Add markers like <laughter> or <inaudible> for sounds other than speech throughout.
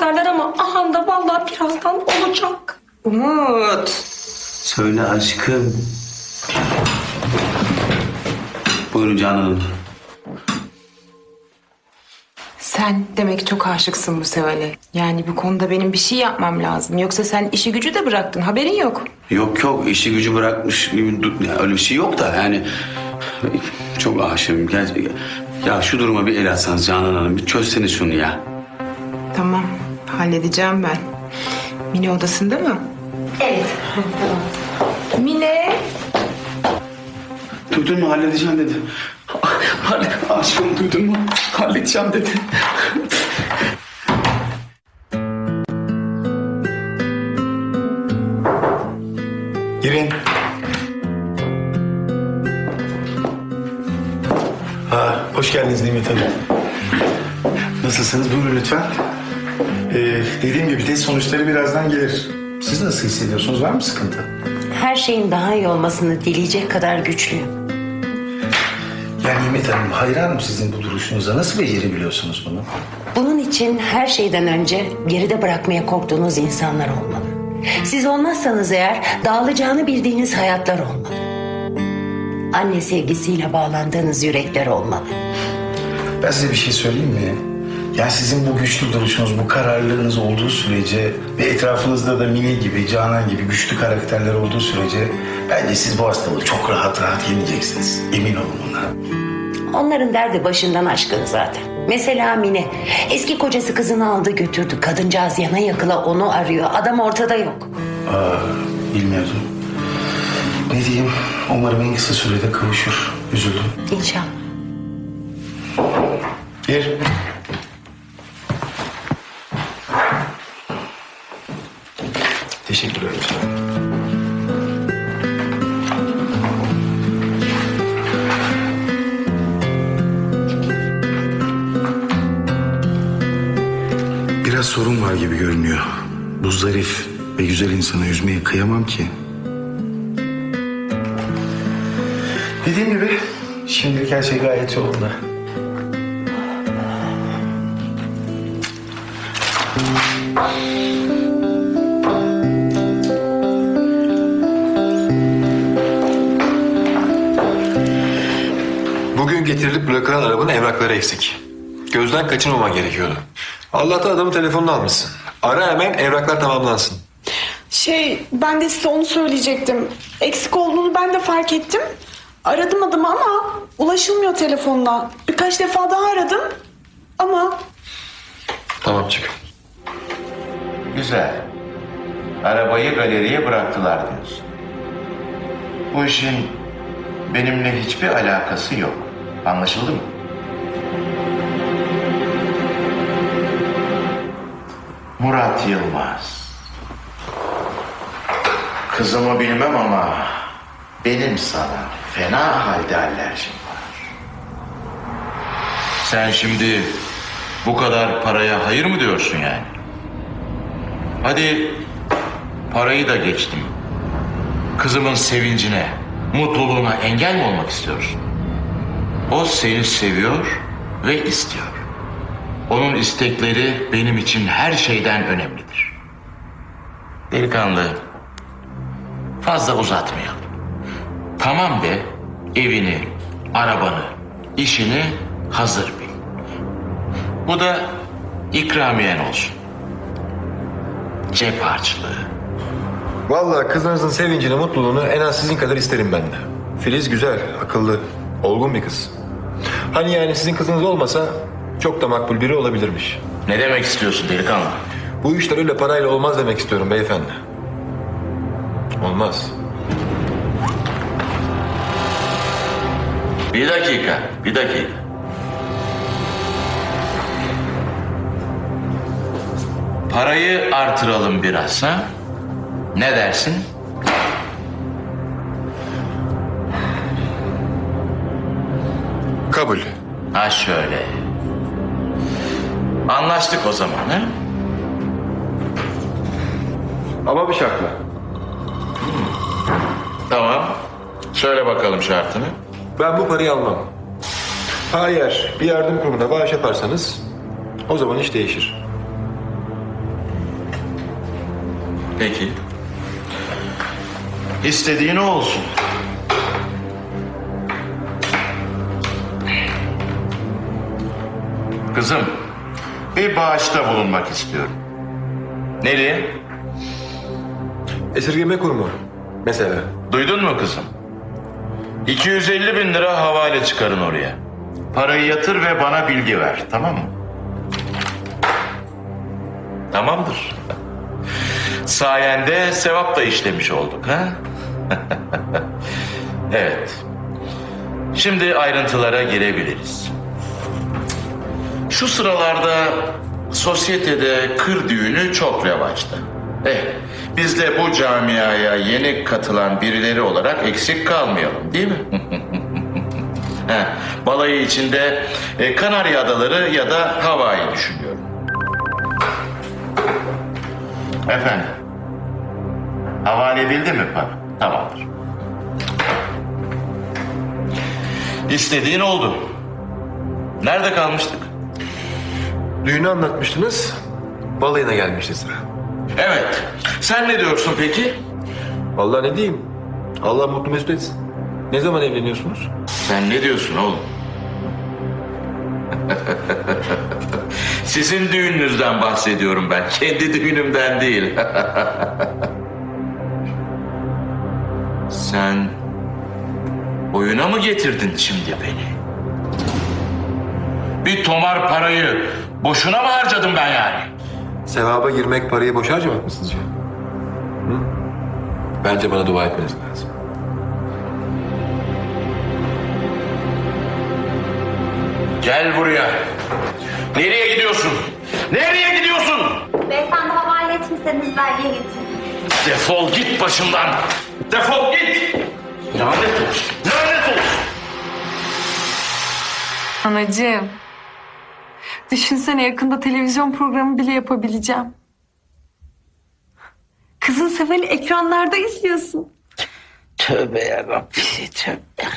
derler ama aha da vallahi birazdan olacak. Umut. Söyle aşkım. Buyurun Canan Hanım. Sen demek çok aşıksın bu Seval'e. Yani bu konuda benim bir şey yapmam lazım. Yoksa sen işi gücü de bıraktın. Haberin yok. Yok yok işi gücü bırakmış gibi du- ya öyle bir şey yok da yani çok aşığım. Gel, ya şu duruma bir el atsanız Canan Hanım bir çözseniz şunu ya. Tamam. Halledeceğim ben. Mine odasında mı? Evet. <laughs> Mine. Duydun mu halledeceğim dedi. Halle, aşkım duydun mu? Halledeceğim dedi. Girin. Ha, hoş geldiniz Nimet Hanım. Nasılsınız? Buyurun lütfen. Ee, dediğim gibi test sonuçları birazdan gelir. Siz nasıl hissediyorsunuz? Var mı sıkıntı? Her şeyin daha iyi olmasını dileyecek kadar güçlüyüm. Yani Nimet Hanım hayranım sizin bu duruşunuza. Nasıl becerebiliyorsunuz bunu? Bunun için her şeyden önce geride bırakmaya korktuğunuz insanlar olmalı. Siz olmazsanız eğer dağılacağını bildiğiniz hayatlar olmalı. Anne sevgisiyle bağlandığınız yürekler olmalı. Ben size bir şey söyleyeyim mi? Yani sizin bu güçlü duruşunuz, bu kararlılığınız olduğu sürece ve etrafınızda da Mine gibi, Canan gibi güçlü karakterler olduğu sürece bence siz bu hastalığı çok rahat rahat yeneceksiniz. Emin olun buna. Onların derdi başından aşkın zaten. Mesela Mine. Eski kocası kızını aldı götürdü. Kadıncağız yana yakıla onu arıyor. Adam ortada yok. Aa, bilmiyordum. Ne diyeyim? Umarım en kısa sürede kavuşur. Üzüldüm. İnşallah. Gir. Biraz sorun var gibi görünüyor. Bu zarif ve güzel insanı üzmeye kıyamam ki. Dediğim gibi şimdilik her şey gayet yolunda. Bugün getirilip bırakılan arabanın evrakları eksik. Gözden kaçırmaman gerekiyordu. Allah'tan adamın telefonunu almışsın. Ara hemen evraklar tamamlansın. Şey ben de size onu söyleyecektim. Eksik olduğunu ben de fark ettim. Aradım adamı ama ulaşılmıyor telefonla. Birkaç defa daha aradım ama Tamam çık. Güzel. Arabayı galeriye bıraktılar diyorsun. Bu işin benimle hiçbir alakası yok. Anlaşıldı mı? Murat Yılmaz. Kızımı bilmem ama benim sana fena halde alerjim var. Sen şimdi bu kadar paraya hayır mı diyorsun yani? Hadi parayı da geçtim. Kızımın sevincine, mutluluğuna engel mi olmak istiyorsun? O seni seviyor ve istiyor. Onun istekleri benim için her şeyden önemlidir. Delikanlı, fazla uzatmayalım. Tamam de, evini, arabanı, işini hazır bil. Bu da ikramiyen olsun. Cep harçlığı. Vallahi kızınızın sevincini, mutluluğunu en az sizin kadar isterim ben de. Filiz güzel, akıllı, olgun bir kız. Hani yani sizin kızınız olmasa çok da makbul biri olabilirmiş. Ne demek istiyorsun delikanlı? Bu işler öyle parayla olmaz demek istiyorum beyefendi. Olmaz. Bir dakika, bir dakika. Parayı artıralım biraz ha? Ne dersin? Kabul. Ha şöyle. Anlaştık o zaman ha? Ama bir şartla. Tamam. Söyle bakalım şartını. Ben bu parayı almam. Ha eğer bir yardım kurumuna bağış yaparsanız o zaman iş değişir. Peki. İstediğin o olsun. Kızım, bir bağışta bulunmak istiyorum. Nereye? Esirgeme kurumu mesela. Duydun mu kızım? 250 bin lira havale çıkarın oraya. Parayı yatır ve bana bilgi ver, tamam mı? Tamamdır. Sayende sevap da işlemiş olduk ha? <laughs> evet. Şimdi ayrıntılara girebiliriz. Şu sıralarda sosyetede kır düğünü çok revaçta. Eh, biz de bu camiaya yeni katılan birileri olarak eksik kalmayalım değil mi? <laughs> Heh, balayı içinde e, Kanarya Adaları ya da Havai düşünüyorum. Efendim? Havale edildi mi para? Tamamdır. İstediğin oldu. Nerede kalmıştık? Düğünü anlatmıştınız. Balayına gelmişti sıra. Evet. Sen ne diyorsun peki? Vallahi ne diyeyim? Allah mutlu mesut etsin. Ne zaman evleniyorsunuz? Sen ne diyorsun oğlum? <laughs> Sizin düğününüzden bahsediyorum ben. Kendi düğünümden değil. <laughs> Sen oyuna mı getirdin şimdi beni? Bir tomar parayı boşuna mı harcadım ben yani? Sevaba girmek parayı boş harcamak mı sizce? Hı? Bence bana dua etmeniz lazım. Gel buraya. Nereye gidiyorsun? Nereye gidiyorsun? Beyefendi havale etmişseniz belge getirin. Defol git başımdan. Defol git. Lanet olsun. Lanet olsun. Anacığım. Düşünsene yakında televizyon programı bile yapabileceğim. Kızın Seval'i ekranlarda izliyorsun. Tövbe yarabbim tövbe.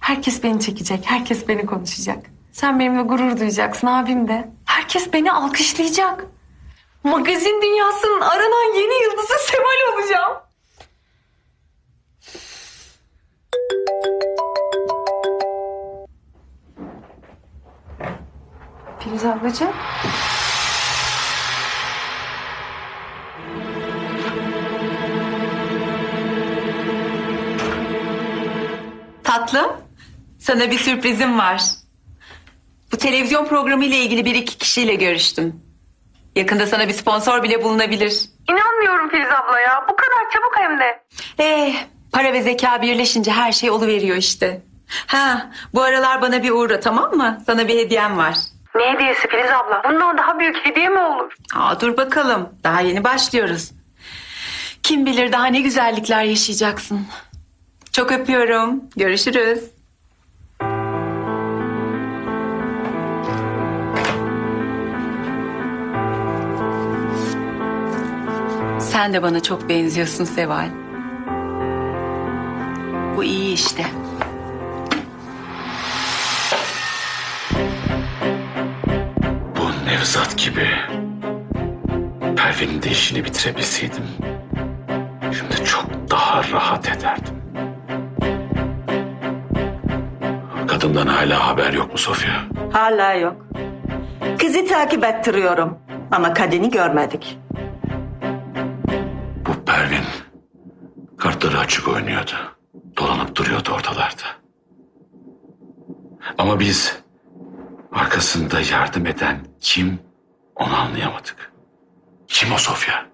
Herkes beni çekecek, herkes beni konuşacak. Sen benimle gurur duyacaksın abim de. Herkes beni alkışlayacak. Magazin dünyasının aranan yeni yıldızı Seval olacağım. Filiz ablacığım. Tatlım, sana bir sürprizim var. Bu televizyon programı ile ilgili bir iki kişiyle görüştüm. Yakında sana bir sponsor bile bulunabilir. İnanmıyorum Filiz abla ya. Bu kadar çabuk hem de. Eh, para ve zeka birleşince her şey oluveriyor işte. Ha, bu aralar bana bir uğra tamam mı? Sana bir hediyem var. Ne hediyesi Filiz abla? Bundan daha büyük hediye mi olur? Aa, dur bakalım. Daha yeni başlıyoruz. Kim bilir daha ne güzellikler yaşayacaksın. Çok öpüyorum. Görüşürüz. Sen de bana çok benziyorsun Seval. Bu iyi işte. Nevzat gibi. Pervin'in de işini bitirebilseydim. Şimdi çok daha rahat ederdim. Kadından hala haber yok mu Sofya? Hala yok. Kızı takip ettiriyorum ama kadını görmedik. Bu Pervin kartları açık oynuyordu. Dolanıp duruyordu ortalarda. Ama biz arkasında yardım eden kim onu anlayamadık. Kim o Sofya?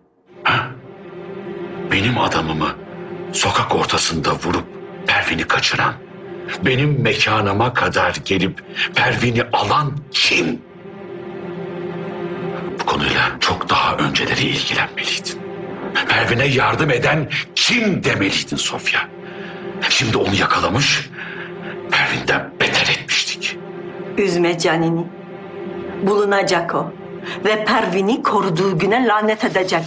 Ha? Benim adamımı sokak ortasında vurup Pervin'i kaçıran, benim mekanıma kadar gelip Pervin'i alan kim? Bu konuyla çok daha önceleri ilgilenmeliydin. Pervin'e yardım eden kim demeliydin Sofya? Şimdi onu yakalamış, Pervin'den. Üzme canini. Bulunacak o. Ve Pervin'i koruduğu güne lanet edecek.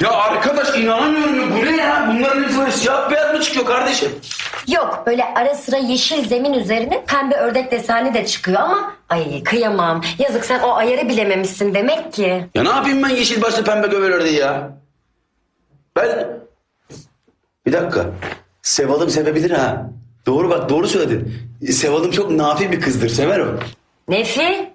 Ya arkadaş inanamıyorum ya. Bu ne ya? Bunların hepsi böyle siyah beyaz mı çıkıyor kardeşim? Yok böyle ara sıra yeşil zemin üzerine pembe ördek deseni de çıkıyor ama ay kıyamam. Yazık sen o ayarı bilememişsin demek ki. Ya ne yapayım ben yeşil başlı pembe göbel ördeği ya? Ben... Bir dakika. Sevalım sevebilir ha. Doğru bak doğru söyledin. Sevalım çok nafi bir kızdır. Sever o. Nefi?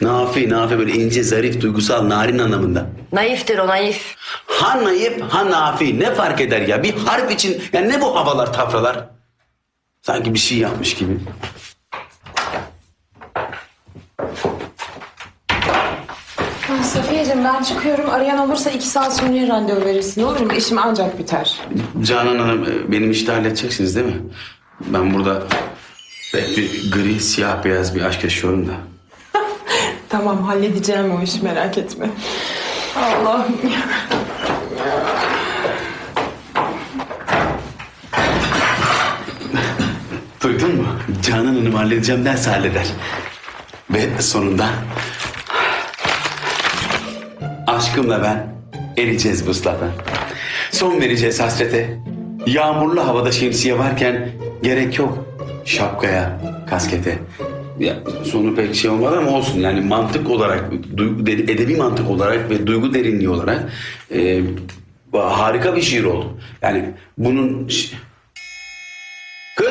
Nafi, nafi böyle ince, zarif, duygusal, narin anlamında. Naiftir o naif. Ha naif, ha nafi. Ne fark eder ya? Bir harf için ya ne bu havalar, tafralar? Sanki bir şey yapmış gibi. Safiyeciğim ben çıkıyorum. Arayan olursa iki saat sonra randevu verirsin. Olur mu? İşim ancak biter. Canan Hanım e, benim işte halledeceksiniz değil mi? Ben burada hep bir gri, siyah, beyaz bir aşk yaşıyorum da. <laughs> Tamam halledeceğim o işi merak etme. Allah'ım. Duydun mu? Canan Hanım halledeceğim derse halleder. Ve sonunda aşkımla ben eriyeceğiz vuslata. Son vereceğiz hasrete. Yağmurlu havada şemsiye varken gerek yok şapkaya, kaskete. Ya, sonu pek şey olmadı ama olsun yani mantık olarak, duygu, de- edebi mantık olarak ve duygu derinliği olarak e, harika bir şiir oldu. Yani bunun... Kız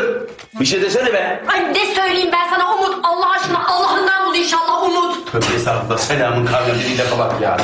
bir şey desene be. Ay ne söyleyeyim ben sana Umut Allah aşkına Allah'ından bul inşallah Umut. Tövbe estağfurullah selamın kavga dediği lafa bak ya.